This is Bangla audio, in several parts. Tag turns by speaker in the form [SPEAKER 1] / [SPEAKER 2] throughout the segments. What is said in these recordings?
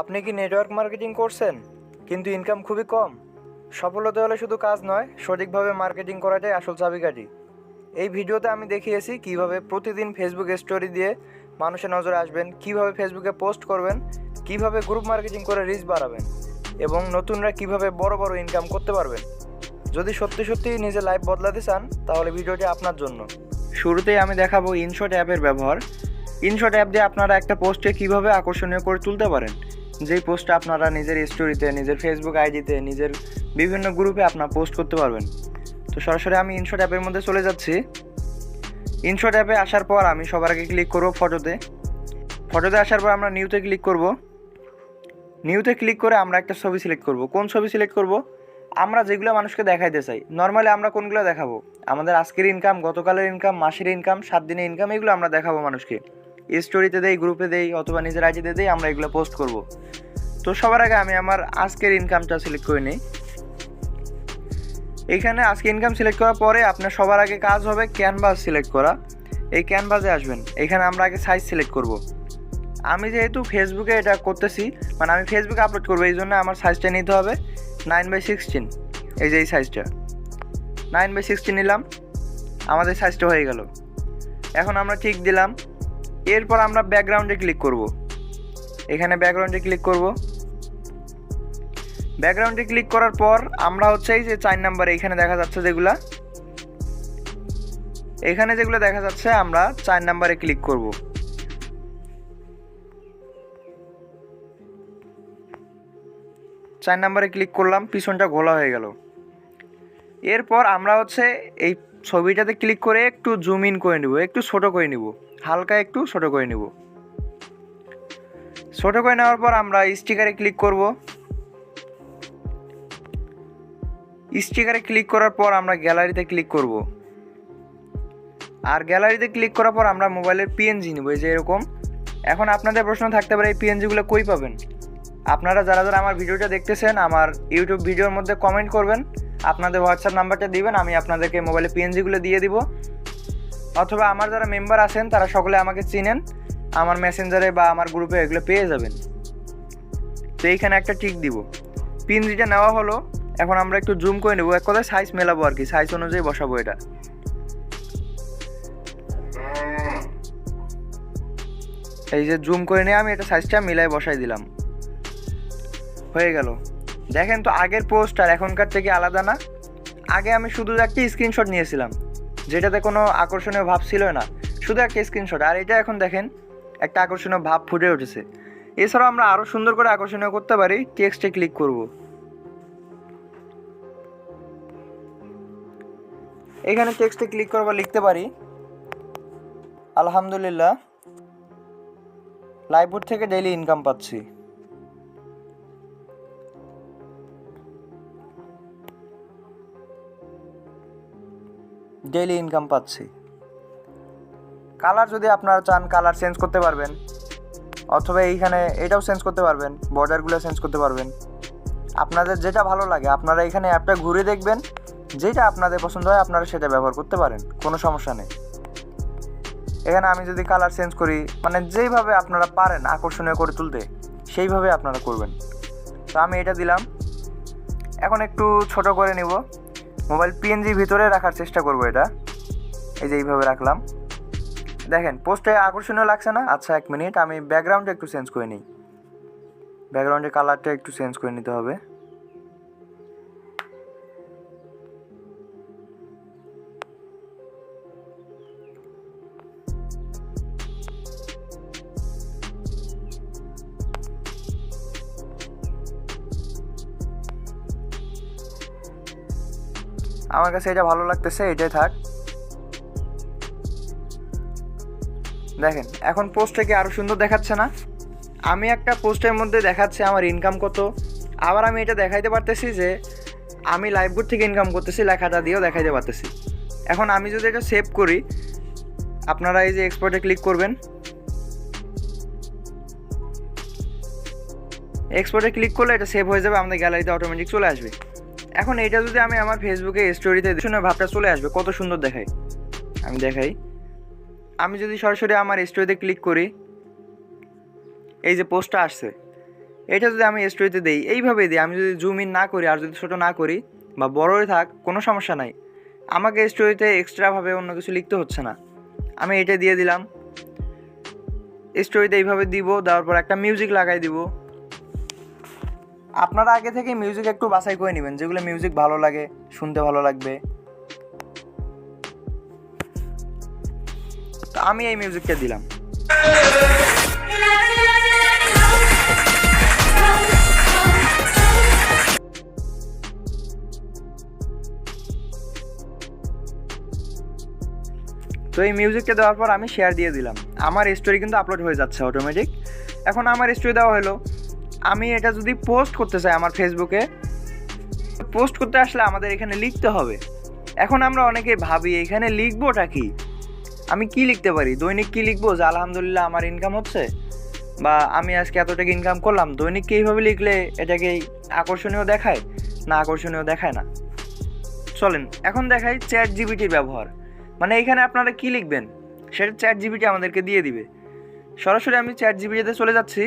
[SPEAKER 1] আপনি কি নেটওয়ার্ক মার্কেটিং করছেন? কিন্তু ইনকাম খুবই কম। সফলতা হলে শুধু কাজ নয়, সঠিকভাবে মার্কেটিং করাটাই আসল চাবিকাঠি। এই ভিডিওতে আমি দেখিয়েছি কীভাবে প্রতিদিন ফেসবুক স্টোরি দিয়ে মানুষের নজরে আসবেন, কীভাবে ফেসবুকে পোস্ট করবেন, কীভাবে গ্রুপ মার্কেটিং করে রিচ বাড়াবেন, এবং নতুনরা কীভাবে বড় বড় ইনকাম করতে পারবেন। যদি সত্যি সত্যি নিজের লাইফ বদলাতে চান, তাহলে ভিডিওটি আপনার জন্য। শুরুতেই আমি দেখাবো ইনশট অ্যাপের ব্যবহার। ইনশট অ্যাপ দিয়ে আপনারা একটা পোস্টে কীভাবে আকর্ষণীয় করে তুলতে পারেন যেই পোস্টটা আপনারা নিজের স্টোরিতে নিজের ফেসবুক আইডিতে নিজের বিভিন্ন গ্রুপে আপনার পোস্ট করতে পারবেন। তো সরাসরি আমি ইনশট অ্যাপের মধ্যে চলে যাচ্ছি। ইনশট অ্যাপে আসার পর আমি সবার আগে ক্লিক করব ফটোতে ফটোতে আসার পর আমরা নিউতে ক্লিক করব। নিউতে ক্লিক করে আমরা একটা ছবি সিলেক্ট করব। কোন ছবি সিলেক্ট করব? আমরা যেগুলো মানুষকে দেখাইতে চাই। নর্মালি আমরা কোনগুলো দেখাবো? আমাদের আজকের ইনকাম গতকালের ইনকাম মাসের ইনকাম সাত দিনের ইনকাম এগুলো আমরা দেখাবো মানুষকে। স্টোরিতে দেই গ্রুপে দেই, অথবা নিজের আইডিতে দেই, আমরা এগুলো পোস্ট করব। তো সবার আগে আমি আমার আজকের ইনকামটা সিলেক্ট করে নিই। এইখানে আজকে ইনকাম সিলেক্ট করার পরে আপনার সবার আগে কাজ হবে ক্যানভাস সিলেক্ট করা। এই ক্যানভাসে আসবেন। এখানে আমরা আগে সাইজ সিলেক্ট করব। আমি যেহেতু ফেসবুকে এটা করতেছি মানে আমি ফেসবুকে আপলোড করব, এই জন্য আমার সাইজটা নিতে হবে নাইন বাই সিক্সটিন এই যে এই সাইজটা নাইন বাই সিক্সটিন নিলাম। আমাদের সাইজটা হয়ে গেল। এখন আমরা ঠিক দিলাম। এরপর আমরা ব্যাকগ্রাউন্ডে ক্লিক করব। এখানে ব্যাকগ্রাউন্ডে ক্লিক করব। ব্যাকগ্রাউন্ডে ক্লিক করার পর আমরা হচ্ছে এই যে চার নাম্বার এখানে দেখা যাচ্ছে যেগুলা, এখানে যেগুলো দেখা যাচ্ছে আমরা চার নাম্বারে ক্লিক করব। চার নাম্বারে ক্লিক করলাম, পিছনটা ঘোলা হয়ে গেল। এরপর আমরা হচ্ছে এই ছবিটাতে ক্লিক করে একটু জুম ইন করে নিব, একটু ছোট করে নিব। হালকা একটু ছোটো করে নিব। ছোটো করে নেওয়ার পর আমরা স্টিকারে ক্লিক করব। স্টিকারে ক্লিক করার পর আমরা গ্যালারিতে ক্লিক করব। আর গ্যালারিতে ক্লিক করার পর আমরা মোবাইলের পিএনজি নেব, এই যে এরকম। এখন আপনাদের প্রশ্ন থাকতে পারে এই পিএনজিগুলো কই পাবেন? আপনারা যারা যারা আমার ভিডিওটা দেখতেছেন, আমার ইউটিউব ভিডিওর মধ্যে কমেন্ট করবেন। আপনাদের হোয়াটসঅ্যাপ নাম্বারটা দিবেন, আমি আপনাদেরকে মোবাইলে পিএনজিগুলো দিয়ে দিব। অথবা আমার যারা মেম্বার আছেন, তারা সকলে আমাকে চিনেন, আমার মেসেঞ্জারে বা আমার গ্রুপে এগুলো পেয়ে যাবেন। তো এইখানে একটা টিক দিব। পিএনজিটা নেওয়া হলো, এখন আমরা একটু জুম করে নেব। এক কথায় সাইজ মেলাবো আর কি সাইজ অনুযায়ী বসাবো এটা। এই যে জুম করে নিয়ে আমি এটা সাইজটা মিলাই বসাই দিলাম। হয়ে গেল। দেখেন তো আগের পোস্ট আর এখনকার থেকে আলাদা না। আগে আমি শুধু একটা স্ক্রিনশট নিয়েছিলাম। যেটাতে কোনো আকর্ষণীয় ভাব ছিল না। শুধু একটা স্ক্রিনশট আর এটা এখন দেখেন, একটা আকর্ষণীয় ভাব ফুটে উঠেছে। এছাড়াও আমরা আরও সুন্দর করে আকর্ষণীয় করতে পারি টেক্সটে ক্লিক করব। এখানে টেক্সটে ক্লিক করব, লিখতে পারি, আলহামদুলিল্লাহ লাইভউড থেকে ডেইলি ইনকাম পাচ্ছি। ডেইলি ইনকাম পাচ্ছি। কালার যদি আপনারা চান কালার চেঞ্জ করতে পারবেন। অথবা এইখানে এটাও চেঞ্জ করতে পারবেন বর্ডারগুলো চেঞ্জ করতে পারবেন। আপনাদের যেটা ভালো লাগে, আপনারা এখানে অ্যাপটা ঘুরে দেখবেন, যেটা আপনাদের পছন্দ হয়, আপনারা সেটা ব্যবহার করতে পারেন, কোনো সমস্যা নেই। এখানে আমি যদি কালার চেঞ্জ করি মানে যেইভাবে আপনারা পারেন আকর্ষণীয় করে তুলতে, সেইভাবে আপনারা করবেন। তো আমি এটা দিলাম। এখন একটু ছোট করে নিব। মোবাইল পিএনজি ভিতরে রাখার চেষ্টা করব এটা। এই যে এইভাবে রাখলাম। দেখেন পোস্টে আকর্ষণীয় লাগছে না? আচ্ছা এক মিনিট, আমি ব্যাকগ্রাউন্ডটা একটু চেঞ্জ করে নিই। ব্যাকগ্রাউন্ডের কালারটা একটু চেঞ্জ করে নিতে হবে। আমার কাছে এটা ভালো লাগতেছে, এটাই থাক। দেখেন, এখন পোস্টটা কি আরও সুন্দর দেখাচ্ছে না? আমি একটা পোস্টের মধ্যে দেখাচ্ছে আমার ইনকাম কত। আবার আমি এটা দেখাইতে পারতেছি যে, আমি লাইভগুড থেকে ইনকাম করতেছি, লেখাটা দিয়েও দেখাইতে পারতেছি। এখন আমি যদি এটা সেভ করি, আপনারা এই যে এক্সপোর্টে ক্লিক করবেন। এক্সপোর্টে ক্লিক করলে এটা সেভ হয়ে যাবে, আমাদের গ্যালারিতে অটোমেটিক চলে আসবে। এখন এটা যদি আমি আমার ফেসবুকে স্টোরিতে শুনে ভাবটা চলে আসবে, কত সুন্দর দেখায়। আমি দেখাই। আমি যদি সরাসরি আমার স্টোরিতে ক্লিক করি, এই যে পোস্টটা আসছে, এটা যদি আমি স্টোরিতে দিই এইভাবে দিই, আমি যদি জুম ইন না করি আর যদি ছোটো না করি বা বড়ই থাক, কোনো সমস্যা নাই। আমাকে স্টোরিতে এক্সট্রাভাবে অন্য কিছু লিখতে হচ্ছে না। আমি এটা দিয়ে দিলাম। স্টোরিতে এইভাবে দিব, দেওয়ার পর একটা মিউজিক লাগাই দিব। আপনারা আগে থেকে মিউজিক একটু বাছাই করে নেবেন, যেগুলো মিউজিক ভালো লাগে, শুনতে ভালো লাগবে। তো আমি এই মিউজিকটা দিলাম। তো এই মিউজিকটা দেওয়ার পর আমি শেয়ার দিয়ে দিলাম। আমার স্টোরি কিন্তু আপলোড হয়ে যাচ্ছে অটোমেটিক এখন আমার স্টোরি দেওয়া হলো। আমি এটা যদি পোস্ট করতে চাই আমার ফেসবুকে পোস্ট করতে আসলে আমাদের এখানে লিখতে হবে। এখন আমরা অনেকে ভাবি, এখানে লিখবোটা কি? আমি কি লিখতে পারি? দৈনিক কি লিখব? যে আলহামদুলিল্লাহ আমার ইনকাম হচ্ছে, বা আমি আজকে এত টাকা ইনকাম করলাম, দৈনিক কি এইভাবে লিখলে এটাকে আকর্ষণীয় দেখায়? না, আকর্ষণীয় দেখায় না। চলেন, এখন দেখাই চ্যাট জিবিটির ব্যবহার। মানে এখানে আপনারা কি লিখবেন? সেটা চ্যাট জিবিটি আমাদেরকে দিয়ে দিবে। সরাসরি আমি চ্যাট জিবিটিতে চলে যাচ্ছি।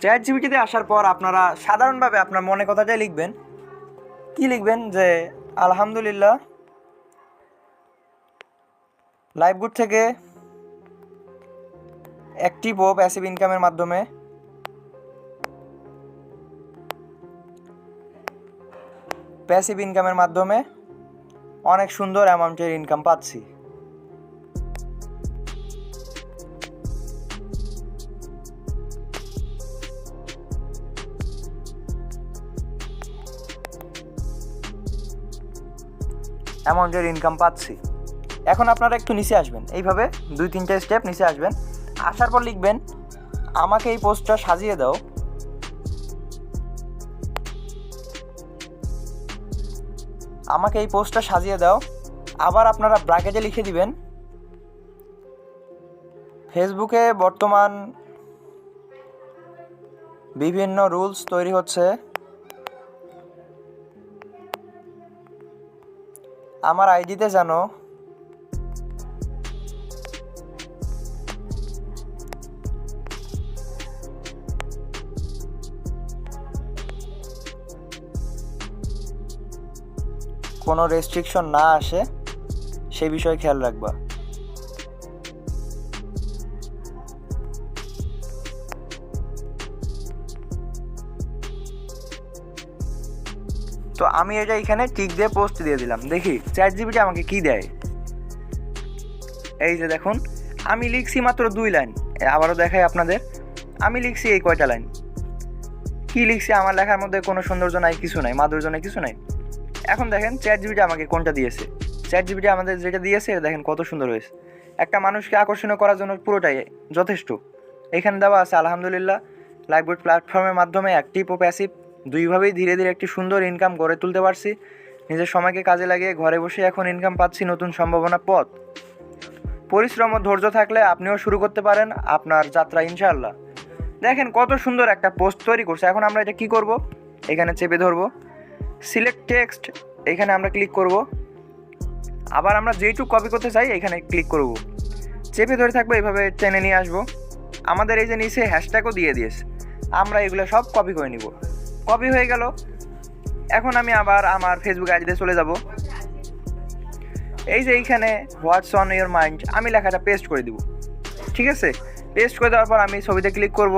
[SPEAKER 1] চ্যাট জিবিটিতে আসার পর আপনারা সাধারণভাবে আপনার মনে কথাটাই লিখবেন। কি লিখবেন? যে, আলহামদুলিল্লাহ, লাইভগুড থেকে অ্যাক্টিভ ও প্যাসিভ ইনকামের মাধ্যমে প্যাসিভ ইনকামের মাধ্যমে অনেক সুন্দর অ্যামাউন্টের ইনকাম পাচ্ছি। অ্যামাউন্টের ইনকাম পাচ্ছি। এখন আপনারা একটু নিচে আসবেন। এইভাবে দুই তিনটে স্টেপ নিচে আসবেন। আসার পর লিখবেন, আমাকে এই পোস্টটা সাজিয়ে দাও। আমাকে এই পোস্টটা সাজিয়ে দাও। আবার আপনারা ব্র্যাকেটে লিখে দিবেন ফেসবুকে বর্তমান বিভিন্ন রুলস তৈরি হচ্ছে। আমার আইডিতে জানো? কোনো রেস্ট্রিকশন না আসে সে বিষয়ে খেয়াল রাখবা। আমি এটা এখানে টিক দিয়ে পোস্ট দিয়ে দিলাম। দেখি চ্যাট জিবিটি আমাকে কি দেয়? এই যে দেখুন, আমি লিখছি মাত্র দুই লাইন। আবারও দেখাই আপনাদের। আমি লিখছি এই কয়টা লাইন। কি লিখছি? আমার লেখার মধ্যে কোনো সৌন্দর্য নাই, কিছু নাই, মাধুর্য নাই, কিছু নাই। এখন দেখেন চ্যাট জিবিটি আমাকে কোনটা দিয়েছে? চ্যাট জিবিটি আমাদের যেটা দিয়েছে দেখেন কত সুন্দর হয়েছে। একটা মানুষকে আকর্ষণীয় করার জন্য পুরোটাই যথেষ্ট। এখানে দেওয়া আছে, আলহামদুলিল্লাহ লাইভবোর্ড প্ল্যাটফর্মের মাধ্যমে অ্যাক্টিভ ও প্যাসিভ দুইভাবেই ধীরে ধীরে একটি সুন্দর ইনকাম গড়ে তুলতে পারছি। নিজের সময়কে কাজে লাগিয়ে ঘরে বসে এখন ইনকাম পাচ্ছি নতুন সম্ভাবনা পথ। পরিশ্রম ও ধৈর্য থাকলে আপনিও শুরু করতে পারেন আপনার যাত্রা, ইনশাআল্লাহ। দেখেন কত সুন্দর একটা পোস্ট তৈরি করছে। এখন আমরা এটা কি করব? এখানে চেপে ধরবো। সিলেক্ট টেক্সট এখানে আমরা ক্লিক করব। আবার আমরা যেইটুকু কপি করতে চাই, এখানে ক্লিক করব। চেপে ধরে থাকব এইভাবে টেনে নিয়ে আসব। আমাদের এই যে নিচে হ্যাশট্যাগও দিয়ে দিয়েছে। আমরা এগুলো সব কপি করে নিব। কপি হয়ে গেল। এখন আমি আবার আমার ফেসবুক আইডিতে চলে যাব। এই যে এইখানে হোয়াটস অন ইয়োর মাইন্ড আমি লেখাটা পেস্ট করে দিব। ঠিক আছে? পেস্ট করে দেওয়ার পর আমি ছবিতে ক্লিক করব।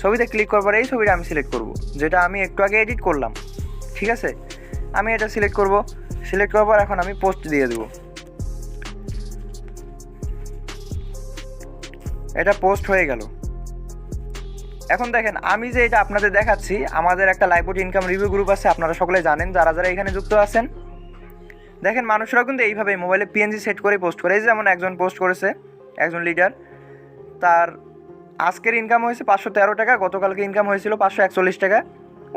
[SPEAKER 1] ছবিতে ক্লিক করার পর এই ছবিটা আমি সিলেক্ট করব, যেটা আমি একটু আগে এডিট করলাম। ঠিক আছে? আমি এটা সিলেক্ট করব। সিলেক্ট করার পর এখন আমি পোস্ট দিয়ে দেবো। এটা পোস্ট হয়ে গেল। এখন দেখেন, আমি যে এটা আপনাদের দেখাচ্ছি, আমাদের একটা লাইভবোট ইনকাম রিভিউ গ্রুপ আছে, আপনারা সকলে জানেন, যারা যারা এখানে যুক্ত আছেন। দেখেন মানুষরা কিন্তু এইভাবে মোবাইলে পিএনজি সেট করে পোস্ট করে। এই যেমন একজন পোস্ট করেছে, একজন লিডার তার আজকের ইনকাম হয়েছে পাঁচশো তেরো টাকা, গতকালকে ইনকাম হয়েছিল পাঁচশো একচল্লিশ টাকা।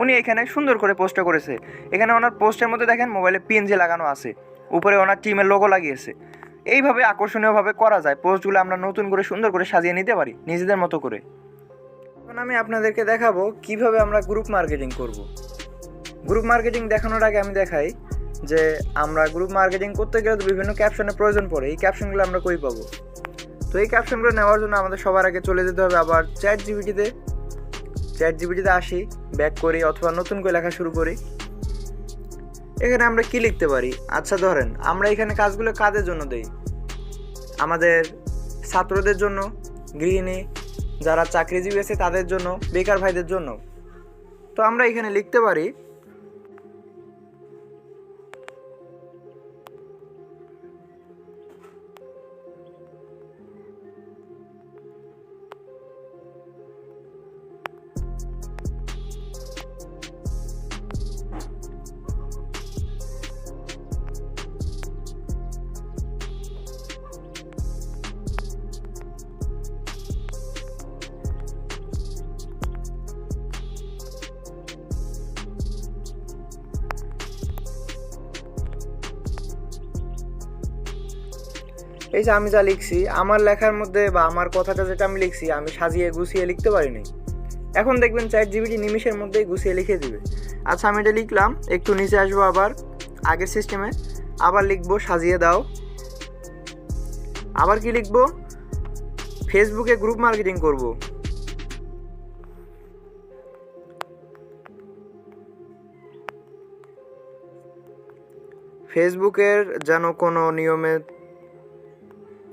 [SPEAKER 1] উনি এখানে সুন্দর করে পোস্টটা করেছে। এখানে ওনার পোস্টের মধ্যে দেখেন মোবাইলে পিএনজি লাগানো আছে। উপরে ওনার টিমের লোগো লাগিয়েছে। এইভাবে আকর্ষণীয়ভাবে করা যায়। পোস্টগুলো আমরা নতুন করে, সুন্দর করে সাজিয়ে নিতে পারি, নিজেদের মতো করে। এখন আমি আপনাদেরকে দেখাবো কীভাবে আমরা গ্রুপ মার্কেটিং করব। গ্রুপ মার্কেটিং দেখানোর আগে আমি দেখাই যে আমরা গ্রুপ মার্কেটিং করতে গেলে তো বিভিন্ন ক্যাপশনের প্রয়োজন পড়ে, এই ক্যাপশনগুলো আমরা কই পাবো? তো এই ক্যাপশনগুলো নেওয়ার জন্য আমাদের সবার আগে চলে যেতে হবে আবার চ্যাট জিবিটিতে চ্যাট জিবিটিতে আসি ব্যাক করি অথবা নতুন করে লেখা শুরু করি। এখানে আমরা কি লিখতে পারি? আচ্ছা ধরেন আমরা এখানে কাজগুলো কাদের জন্য দেই? আমাদের ছাত্রদের জন্য, গৃহিণী যারা চাকরিজীবী আছে তাদের জন্য বেকার ভাইদের জন্য। তো আমরা এখানে লিখতে পারি এই যে আমি যা লিখছি, আমার লেখার মধ্যে বা আমার কথাটা যেটা আমি লিখছি, আমি সাজিয়ে গুছিয়ে লিখতে পারিনি। এখন দেখবেন চ্যাট জিবিটি নিমিষের মধ্যেই গুছিয়ে লিখে দিবে। আচ্ছা আমি এটা লিখলাম, একটু নিচে আসব আবার, আগের সিস্টেমে আবার লিখব, সাজিয়ে দাও। আবার কি লিখব? ফেসবুকে গ্রুপ মার্কেটিং করব। ফেসবুকের যেন কোনো নিয়মে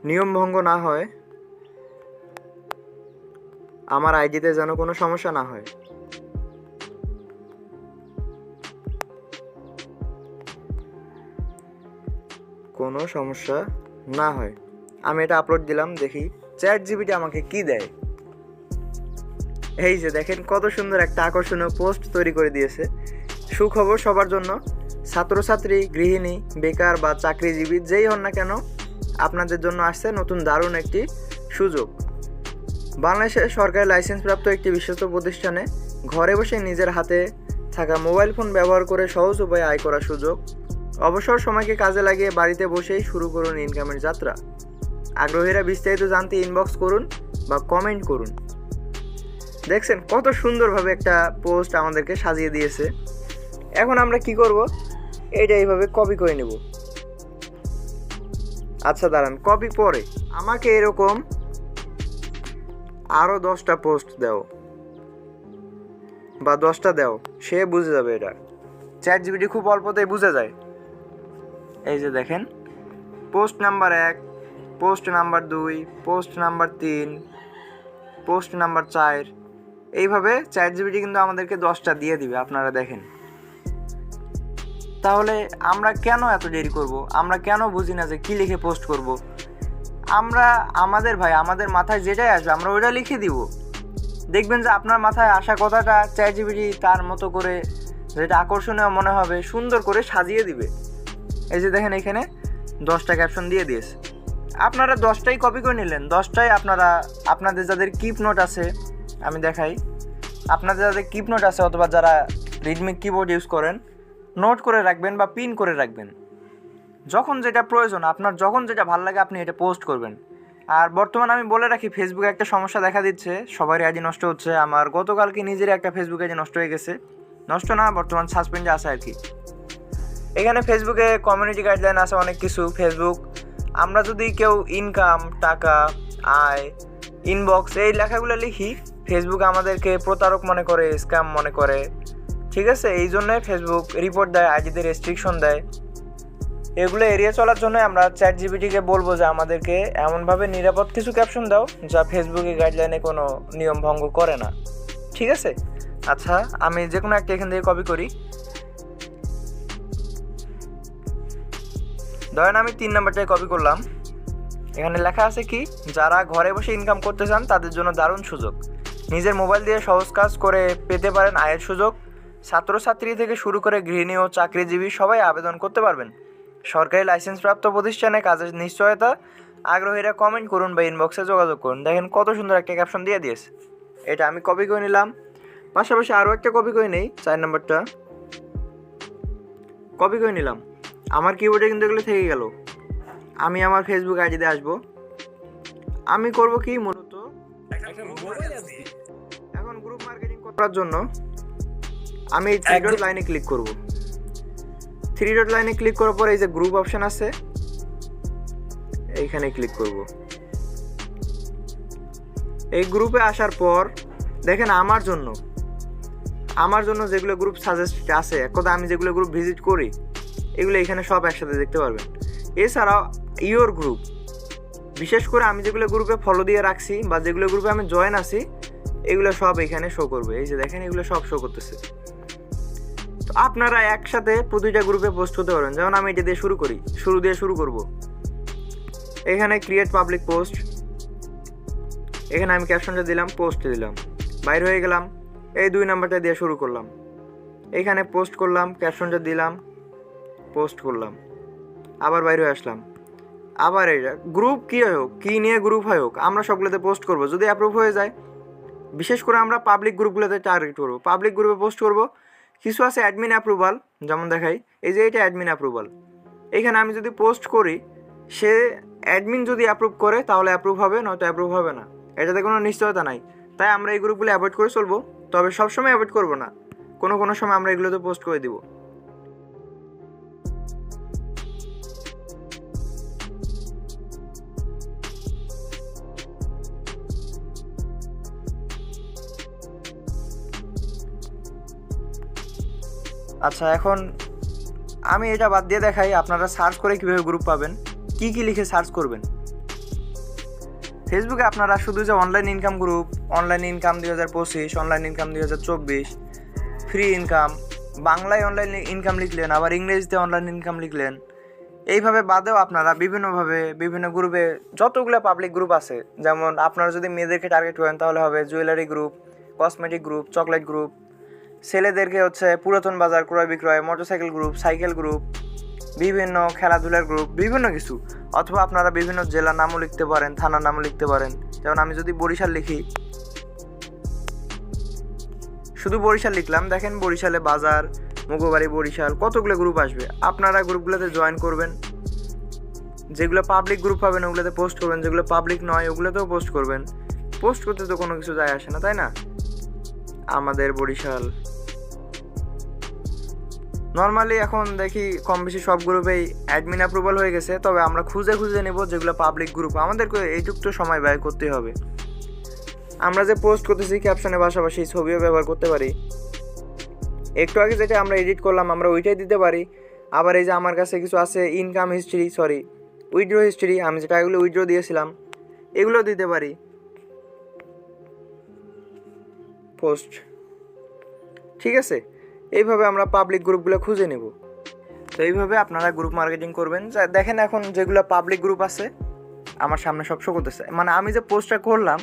[SPEAKER 1] নিয়ম ভঙ্গ না হয়, আমার আইডিতে যেন কোনো সমস্যা না হয়। কোনো সমস্যা না হয়। আমি এটা আপলোড দিলাম, দেখি চ্যাট জিবিটি আমাকে কি দেয়। এই যে দেখেন কত সুন্দর একটা আকর্ষণীয় পোস্ট তৈরি করে দিয়েছে। সুখবর সবার জন্য। ছাত্রছাত্রী, গৃহিণী, বেকার বা চাকরিজীবী যেই হন না কেন আপনাদের জন্য আসছে নতুন দারুণ একটি সুযোগ। বাংলাদেশের সরকারি লাইসেন্সপ্রাপ্ত একটি বিশ্বস্ত প্রতিষ্ঠানে ঘরে বসে নিজের হাতে থাকা মোবাইল ফোন ব্যবহার করে সহজ উপায়ে আয় করার সুযোগ। অবসর সময়কে কাজে লাগিয়ে বাড়িতে বসেই শুরু করুন ইনকামের যাত্রা। আগ্রহীরা বিস্তারিত জানতে ইনবক্স করুন বা কমেন্ট করুন। দেখছেন কত সুন্দরভাবে একটা পোস্ট আমাদেরকে সাজিয়ে দিয়েছে। এখন আমরা কি করব? এটা এইভাবে কপি করে নেব। আচ্ছা দাঁড়ান কপি পরে আমাকে এরকম আরও দশটা পোস্ট দাও। বা দশটা দাও, সে বুঝে যাবে এটা। চ্যাট জিবিটি খুব অল্পতেই বুঝে যায়। এই যে দেখেন পোস্ট নাম্বার এক পোস্ট নাম্বার দুই পোস্ট নাম্বার তিন পোস্ট নাম্বার চার, এইভাবে চ্যাট জিবিটি কিন্তু আমাদেরকে দশটা দিয়ে দিবে, আপনারা দেখেন। তাহলে আমরা কেন এত দেরি করব? আমরা কেন বুঝি না যে কী লিখে পোস্ট করব? আমরা, আমাদের ভাই, আমাদের মাথায় যেটাই আসবে, আমরা ওইটা লিখে দিব। দেখবেন যে আপনার মাথায় আসা কথাটা চ্যাট জিবিটি তার মতো করে যেটা আকর্ষণীয় মনে হবে, সুন্দর করে সাজিয়ে দিবে। এই যে দেখেন এখানে দশটা ক্যাপশন দিয়ে দিয়েছে। আপনারা দশটাই কপি করে নিলেন। দশটাই আপনারা, আপনাদের যাদের কিপ নোট আছে, আমি দেখাই। আপনাদের যাদের কিপ নোট আছে অথবা যারা রিডমি কিবোর্ড ইউজ করেন নোট করে রাখবেন বা পিন করে রাখবেন। যখন যেটা প্রয়োজন, আপনার যখন যেটা ভালো লাগে আপনি এটা পোস্ট করবেন। আর বর্তমানে আমি বলে রাখি ফেসবুকে একটা সমস্যা দেখা দিচ্ছে, সবারই আইডি নষ্ট হচ্ছে। আমার গতকালকে নিজের একটা ফেসবুক আইডি নষ্ট হয়ে গেছে। নষ্ট না, বর্তমান সাসপেন্ডে আছে আর কি। এখানে ফেসবুকে কমিউনিটি গাইডলাইন আছে অনেক কিছু। ফেসবুক আমরা যদি কেউ ইনকাম টাকা, আয় ইনবক্স এই লেখাগুলো লিখি ফেসবুক আমাদেরকে প্রতারক মনে করে স্ক্যাম মনে করে। ঠিক আছে? এই জন্যে ফেসবুক রিপোর্ট দেয় আইডিতে রেস্ট্রিকশন দেয়। এগুলো এড়িয়ে চলার জন্য আমরা চ্যাট জিবিটিকে বলব যে আমাদেরকে এমনভাবে নিরাপদ কিছু ক্যাপশন দাও, যা ফেসবুকে গাইডলাইনে কোনো নিয়ম ভঙ্গ করে না। ঠিক আছে? আচ্ছা আমি যে কোনো একটা এখান থেকে কপি করি। ধরেন আমি তিন নাম্বারটায় কপি করলাম। এখানে লেখা আছে কি? যারা ঘরে বসে ইনকাম করতে চান, তাদের জন্য দারুণ সুযোগ। নিজের মোবাইল দিয়ে সহজ কাজ করে পেতে পারেন আয়ের সুযোগ। ছাত্রছাত্রী থেকে শুরু করে গৃহিণী ও চাকরিজীবী সবাই আবেদন করতে পারবেন। সরকারি লাইসেন্সপ্রাপ্ত প্রতিষ্ঠানে কাজের নিশ্চয়তা আগ্রহীরা কমেন্ট করুন বা ইনবক্সে যোগাযোগ করুন। দেখেন কত সুন্দর একটা ক্যাপশন দিয়ে দিয়েছে। এটা আমি কপি করে নিলাম। পাশাপাশি আরও একটা কপি করে নেই, চার নম্বরটা। কপি করে নিলাম। আমার কিবোর্ডে কিন্তু এগুলো থেকে গেল। আমি আমার ফেসবুক আইডিতে আসব। আমি করব কি মূলত? এখন গ্রুপ মার্কেটিং করার জন্য আমি এই থ্রি ডট লাইনে ক্লিক করব। থ্রি ডট লাইনে ক্লিক করার পরে এই যে গ্রুপ অপশন আছে এইখানে ক্লিক করব। এই গ্রুপে আসার পর দেখেন আমার জন্য আমার জন্য যেগুলো গ্রুপ সাজেস্ট আছে এক কথা আমি যেগুলো গ্রুপ ভিজিট করি এগুলো এখানে সব একসাথে দেখতে পারবেন। এছাড়াও ইয়োর গ্রুপ বিশেষ করে আমি যেগুলো গ্রুপে ফলো দিয়ে রাখছি বা যেগুলো গ্রুপে আমি জয়েন আছি এগুলো সব এখানে শো করবে। এই যে দেখেন এগুলো সব শো করতেছে। আপনারা একসাথে প্রতিটা গ্রুপে পোস্ট করতে পারবেন যেমন আমি এটা দিয়ে শুরু করি, শুরু দিয়ে শুরু করব। এখানে ক্রিয়েট পাবলিক পোস্ট এখানে আমি ক্যাপশনটা দিলাম পোস্ট দিলাম। বাইর হয়ে গেলাম, এই দুই নাম্বারটা দিয়ে শুরু করলাম। এখানে পোস্ট করলাম ক্যাপশনটা দিলাম পোস্ট করলাম। আবার বাইরে হয়ে আসলাম। আবার এটা গ্রুপ কী হয় হোক, কী নিয়ে গ্রুপ হয় হোক, আমরা সবগুলোতে পোস্ট করব। যদি অ্যাপ্রুভ হয়ে যায়, বিশেষ করে আমরা পাবলিক গ্রুপগুলোতে টার্গেট করব। পাবলিক গ্রুপে পোস্ট করব কিছু আছে অ্যাডমিন অ্যাপ্রুভাল যেমন দেখাই, এই যে এটা অ্যাডমিন অ্যাপ্রুভাল এখানে আমি যদি পোস্ট করি, সে অ্যাডমিন যদি অ্যাপ্রুভ করে, তাহলে অ্যাপ্রুভ হবে, নয়তো অ্যাপ্রুভ হবে না। এটাতে কোনো নিশ্চয়তা নাই। তাই আমরা এই গ্রুপগুলো অ্যাভয়েড করে চলবো, তবে সবসময় অ্যাভয়েড করব না। কোনো কোনো সময় আমরা এগুলোতে পোস্ট করে দিব। আচ্ছা এখন আমি এটা বাদ দিয়ে দেখাই, আপনারা সার্চ করে কীভাবে গ্রুপ পাবেন, কি কি লিখে সার্চ করবেন। ফেসবুকে আপনারা শুধু যে online income group online income দুই হাজার পঁচিশ অনলাইন ইনকাম দুই হাজার চব্বিশ ফ্রি ইনকাম বাংলায় অনলাইন ইনকাম লিখলেন, আবার ইংরেজিতে অনলাইন ইনকাম লিখলেন, এইভাবে বাদেও আপনারা বিভিন্নভাবে, বিভিন্ন গ্রুপে যতগুলো পাবলিক গ্রুপ আছে, যেমন আপনারা যদি মেয়েদেরকে টার্গেট করেন তাহলে হবে jewellery group cosmetic group chocolate group ছেলেদেরকে হচ্ছে পুরাতন বাজার, ক্রয় বিক্রয় মোটরসাইকেল গ্রুপ সাইকেল গ্রুপ বিভিন্ন খেলাধুলার গ্রুপ বিভিন্ন কিছু। অথবা আপনারা বিভিন্ন জেলার নামও লিখতে পারেন, থানার নামও লিখতে পারেন। যেমন আমি যদি বরিশাল লিখি, শুধু বরিশাল লিখলাম, দেখেন বরিশালে বাজার, মুগোবাড়ি, বরিশাল, কতগুলো গ্রুপ আসবে? আপনারা গ্রুপগুলোতে জয়েন করবেন। যেগুলো পাবলিক গ্রুপ পাবেন, ওগুলোতে পোস্ট করবেন। যেগুলো পাবলিক নয়, ওগুলোতেও পোস্ট করবেন। পোস্ট করতে তো কোনো কিছু যায় আসে না, তাই না? আমাদের বরিশাল নর্মালি এখন দেখি কম বেশি সব গ্রুপেই অ্যাডমিন অ্যাপ্রুভাল হয়ে গেছে, তবে আমরা খুঁজে খুঁজে নেব যেগুলো পাবলিক গ্রুপ আমাদেরকে এইটুক তো সময় ব্যয় করতে হবে। আমরা যে পোস্ট করতেছি ক্যাপশনের পাশাপাশি ছবিও ব্যবহার করতে পারি। একটু আগে যেটা আমরা এডিট করলাম, আমরা ওইটাই দিতে পারি। আবার এই যে আমার কাছে কিছু আছে income history sorry withdraw history আমি যেটা এগুলো উইড্রো দিয়েছিলাম, এগুলো দিতে পারি। পোস্ট ঠিক আছে? এইভাবে আমরা পাবলিক গ্রুপগুলো খুঁজে নেব। তো এইভাবে আপনারা গ্রুপ মার্কেটিং করবেন। যা, দেখেন এখন যেগুলো পাবলিক গ্রুপ আছে, আমার সামনে সব শো করতেছে। মানে আমি যে পোস্টটা করলাম,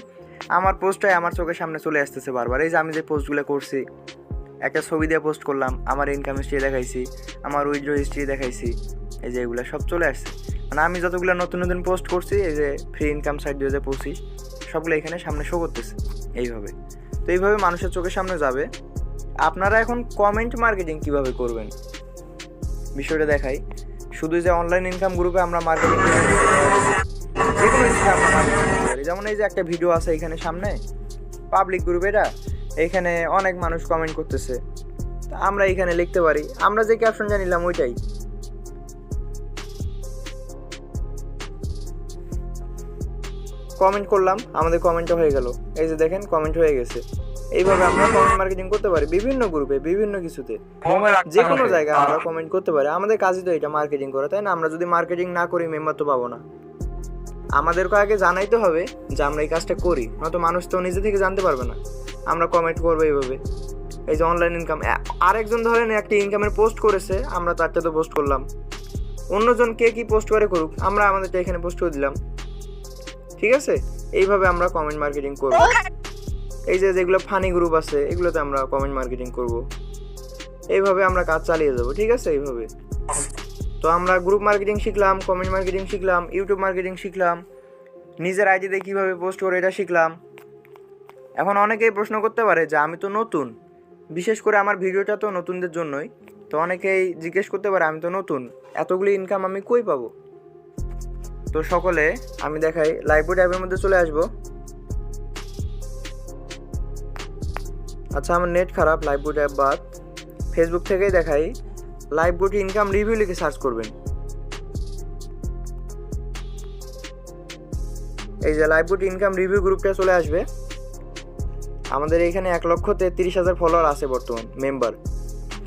[SPEAKER 1] আমার পোস্টটাই আমার চোখের সামনে চলে আসতেছে বারবার। এই যে আমি যে পোস্টগুলো করছি, একটা ছবি দিয়ে পোস্ট করলাম, আমার ইনকাম হিস্ট্রি দেখাইছি, আমার উইড্রো হিস্ট্রি দেখাইছি, এই যে এগুলো সব চলে আসছে। মানে আমি যতগুলো নতুন নতুন পোস্ট করছি, এই যে ফ্রি ইনকাম সাইট দুই হাজার পঁচিশ সবগুলো এখানে সামনে শো করতেছে, এইভাবে। তো এইভাবে মানুষের চোখের সামনে যাবে। আপনারা এখন কমেন্ট মার্কেটিং কীভাবে করবেন? বিষয়টা দেখাই। শুধু যে অনলাইন ইনকাম গ্রুপে আমরা মার্কেটিং। যেমন এই যে একটা ভিডিও আছে এখানে সামনে পাবলিক গ্রুপ এটা। এখানে অনেক মানুষ কমেন্ট করতেছে। তা আমরা এখানে লিখতে পারি। আমরা যে ক্যাপশনটা নিলাম ওইটাই। কমেন্ট করলাম, আমাদের কমেন্টটা হয়ে গেল। এই যে দেখেন কমেন্ট হয়ে গেছে। এইভাবে আমরা কমেন্ট মার্কেটিং করতে পারি বিভিন্ন গ্রুপে বিভিন্ন কিছুতে। যে কোনো জায়গায় আমরা কমেন্ট করতে পারি। আমাদের কাজই তো এটা মার্কেটিং করা তাই না? আমরা যদি মার্কেটিং না করি মেম্বার তো পাবো না। আমাদেরকে আগে জানাইতে হবে যে আমরা এই কাজটা করি নয়তো মানুষ তো নিজে থেকে জানতে পারবে না। আমরা কমেন্ট করব এইভাবে। এই যে অনলাইন ইনকাম আরেকজন ধরেন একটা ইনকামের পোস্ট করেছে আমরা তারটা তো পোস্ট করলাম। অন্যজন কে কি পোস্ট করে করুক আমরা আমাদেরটা এখানে পোস্ট করে দিলাম। ঠিক আছে? এইভাবে আমরা কমেন্ট মার্কেটিং করব। এই যে যেগুলো ফানি গ্রুপ আছে, এগুলোতে আমরা কমেন্ট মার্কেটিং করব। এইভাবে আমরা কাজ চালিয়ে যাব, ঠিক আছে? এইভাবে। তো আমরা গ্রুপ মার্কেটিং শিখলাম কমেন্ট মার্কেটিং শিখলাম ইউটিউব মার্কেটিং শিখলাম, নিজের আইডিতে কীভাবে পোস্ট করে এটা শিখলাম। এখন অনেকেই প্রশ্ন করতে পারে যে, আমি তো নতুন। বিশেষ করে আমার ভিডিওটা তো নতুনদের জন্যই। তো অনেকেই জিজ্ঞেস করতে পারে, আমি তো নতুন, এতগুলি ইনকাম আমি কই পাবো? তো সকলে, আমি দেখাই লাইভবোর্ড অ্যাপের মধ্যে চলে আসব। আচ্ছা আমার নেট খারাপ লাইভবোর্ড অ্যাপ বাদ। ফেসবুক থেকেই দেখাই লাইভবোর্ড ইনকাম রিভিউ লিখে সার্চ করবেন। এই যে লাইভবুট ইনকাম রিভিউ গ্রুপটা চলে আসবে। আমাদের এখানে এক লক্ষ তেত্রিশ হাজার ফলোয়ার আছে বর্তমান মেম্বার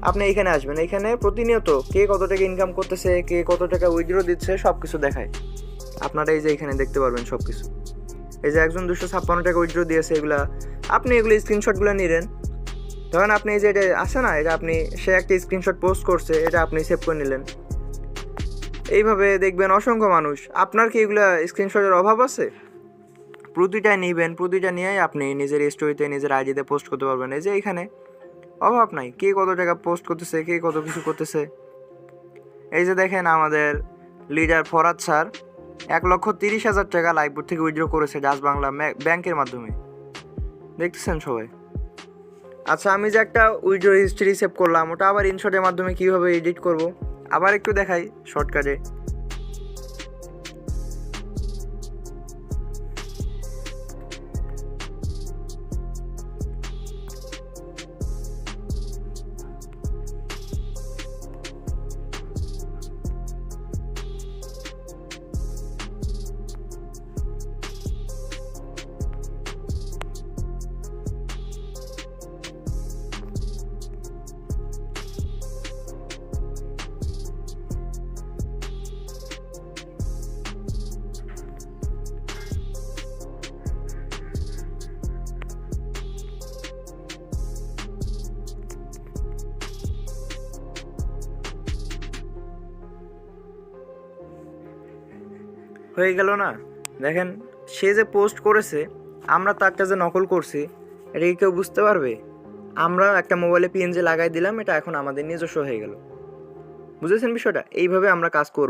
[SPEAKER 1] আপনি এখানে আসবেন, এখানে প্রতিনিয়ত কে কত টাকা ইনকাম করতেছে, কে কত টাকা উইথড্র দিচ্ছে সব কিছু দেখায়। আপনারা এই যে এখানে দেখতে পারবেন সব কিছু এই যে একজন দুশো ছাপ্পান্ন টাকা উইথড্র দিয়েছে এগুলা, আপনি এগুলো স্ক্রিনশটগুলো নিলেন। ধরেন আপনি যে এটা আছে না, এটা আপনি, সে একটা স্ক্রিনশট পোস্ট করছে, এটা আপনি সেভ করে নিলেন। এইভাবে দেখবেন অসংখ্য মানুষ। আপনার কি এগুলা স্ক্রিনশটের অভাব আছে? প্রতিটা নিবেন, প্রতিটা নিয়েই আপনি নিজের স্টোরিতে নিজের আইডিতে পোস্ট করতে পারবেন। এই যে এখানে, অভাব নাই। কে কত টাকা পোস্ট করতেছে, কে কত কিছু করতেছে। এই যে দেখেন আমাদের লিডার ফরাদ স্যার এক লক্ষ তিরিশ হাজার টাকা লাইভবোর্ড থেকে উইথড্র করেছে ডাচ বাংলা ব্যাংকের মাধ্যমে। দেখতেছেন সবাই? আচ্ছা আমি যে একটা উইড্রো হিস্ট্রি সেভ করলাম, ওটা আবার ইনশটের মাধ্যমে কীভাবে এডিট করব? আবার একটু দেখাই শর্টকাটে হয়ে গেল না। দেখেন, সে যে পোস্ট করেছে, আমরা তারটা যে নকল করছি, এটা কি কেউ বুঝতে পারবে? আমরা একটা মোবাইলে পিএনজি লাগাই দিলাম, এটা এখন আমাদের নিজস্ব হয়ে গেল। বুঝেছেন বিষয়টা? এইভাবে আমরা কাজ করব।